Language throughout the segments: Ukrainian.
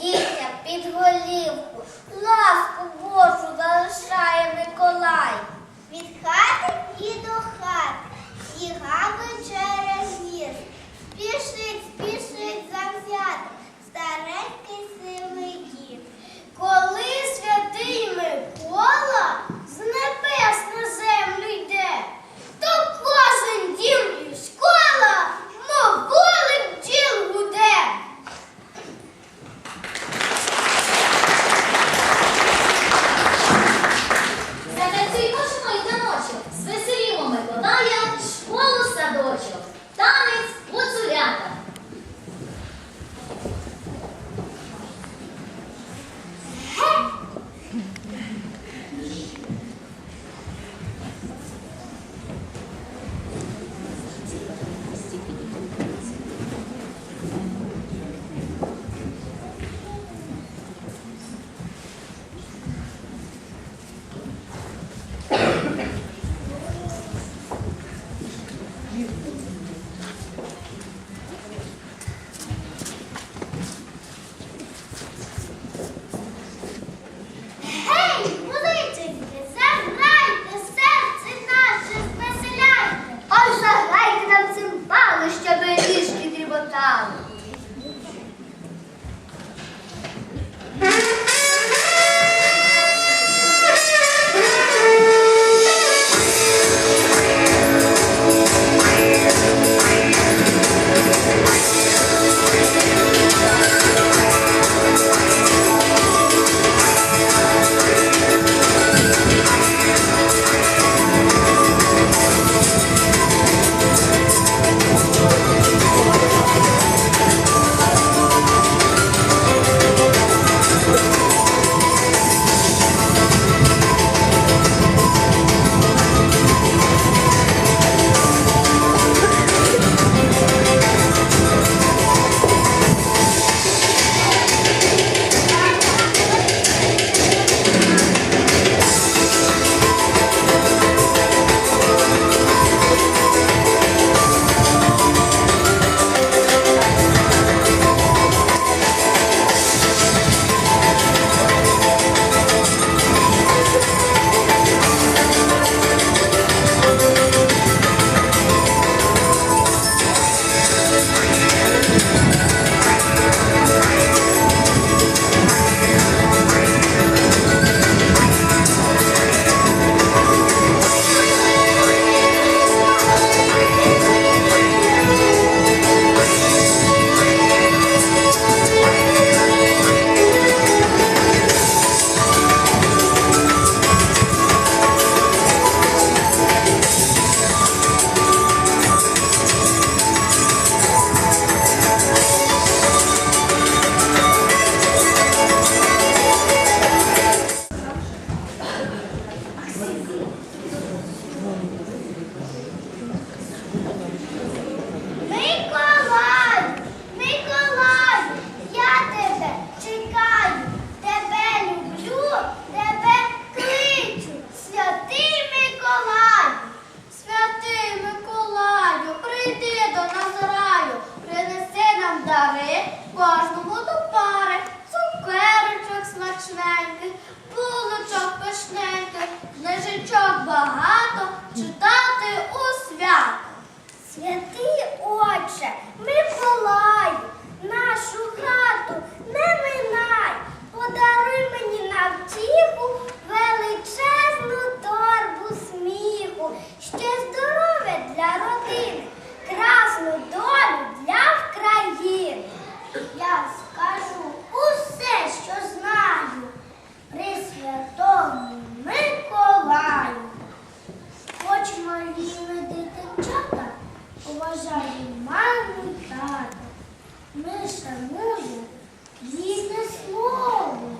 дітям під голівку, ласку Божу залишає Миколай. Від хати і до хати, гавить через ліс. Спішить, спішить завзяти, старенький сивий дід. Коли святий Микола з небес на землю йде, то кожен дім і школа, мов поважаємо маму й тата. Ми шануємо рідне слово,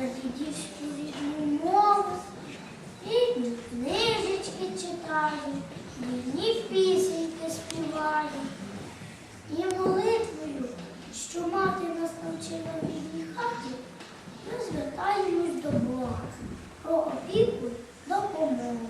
дідівську рідну мову, рідні книжечки читаємо, рідні пісеньки співаємо. І молитвою, що мати нас навчила в рідній хаті, ми звертаємось до Бога про опіку допомогу.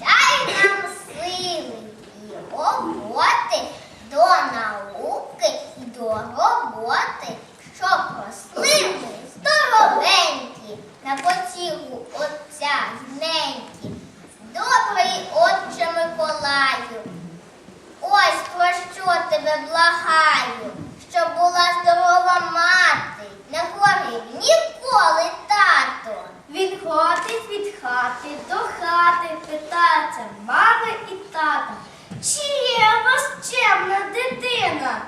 Дай нам сили і роботи до науки і до роботи, щоб росли ми здоровенькі, на потігу Отця й. Добрий Отче Миколаю, ось про що тебе благаю, щоб була здорова мати, не хворів ніколи тато. Він ходить від хати до хати, питається мами і тата. Чи є у вас чемна дитина?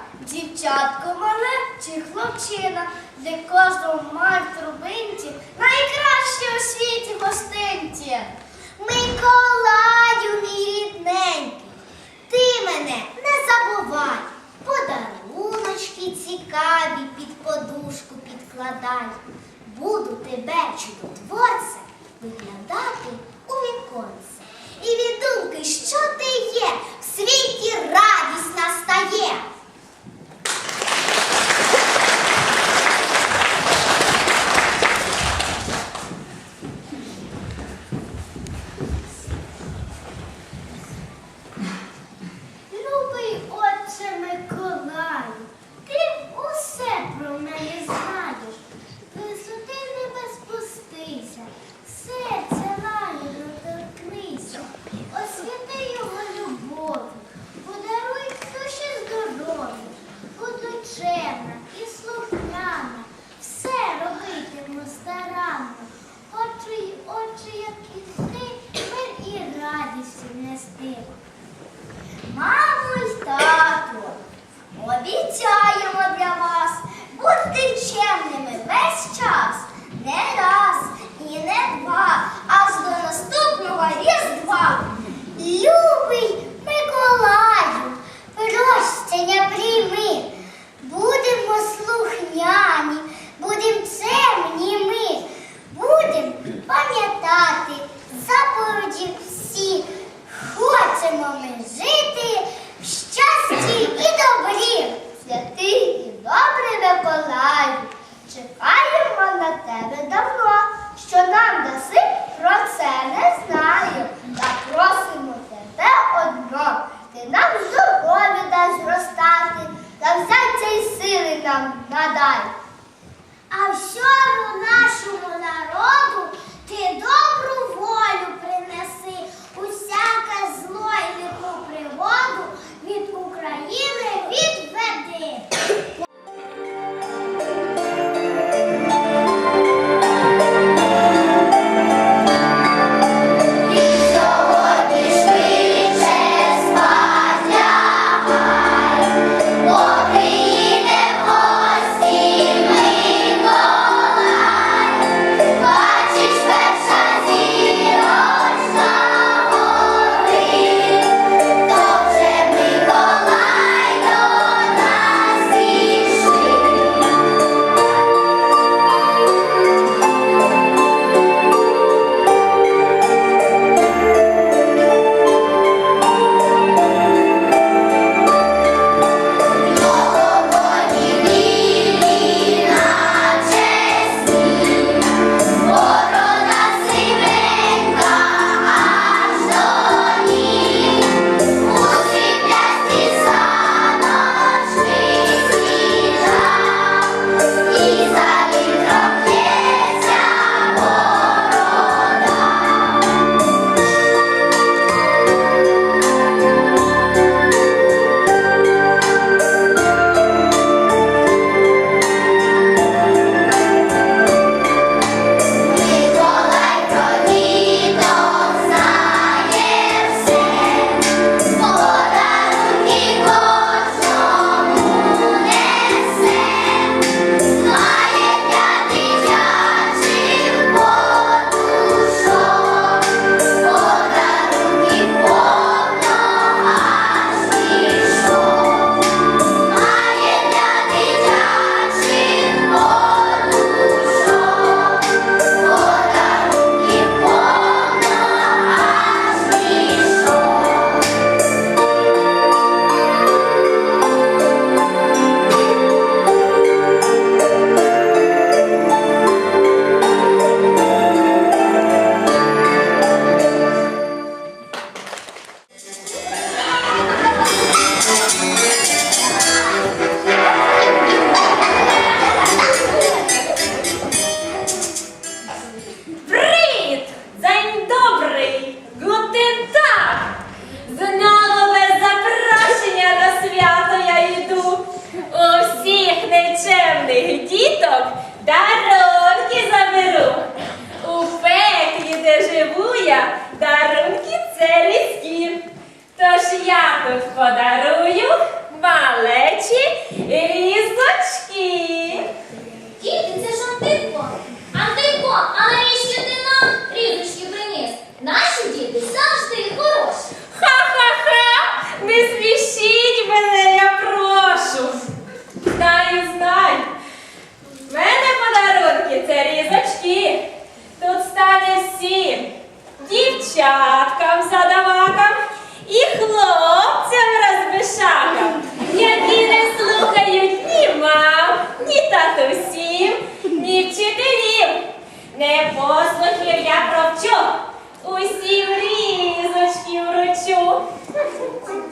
Дівчатко мале чи хлопчина, де кожного мать в трубинці найкраще у світі гостинці. Миколаю, мій рідненький, ти мене не забувай, подаруночки цікаві під подушку підкладай. Буду тебе, чудотворце, виглядати у віконце. І від думки, що ти є, в світі радість настає. гадай. А всьому нашому народу ти добре. слухів я провчу, усі різочки вручу.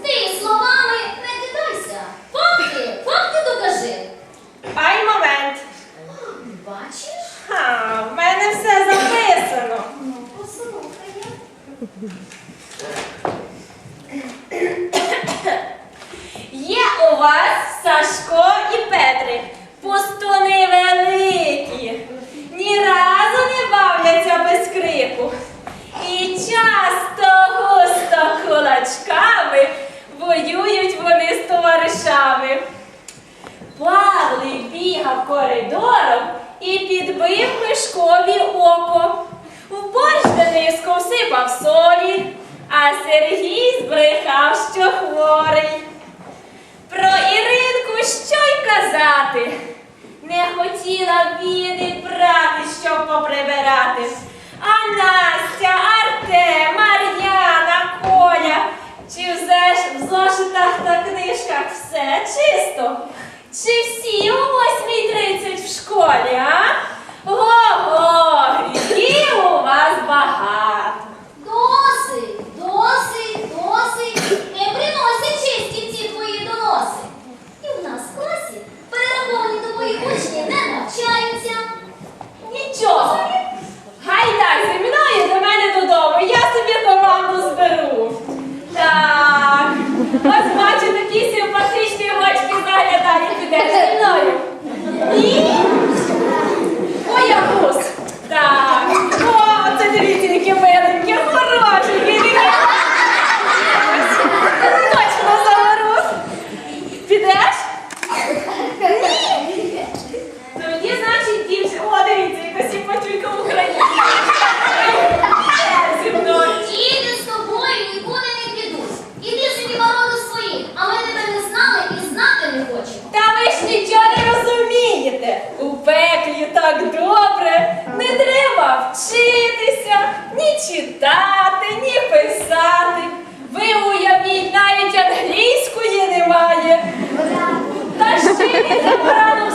Ти словами не кидайся. Факти, факти докажи. Пай момент. Бачиш? Ха, в мене все записано. Ну, послухай. все чисто. Чи всі о 8.30 в школі, а? Yeah. читати, ні писати. Ви уявіть, навіть англійської немає. Та ще й забрали.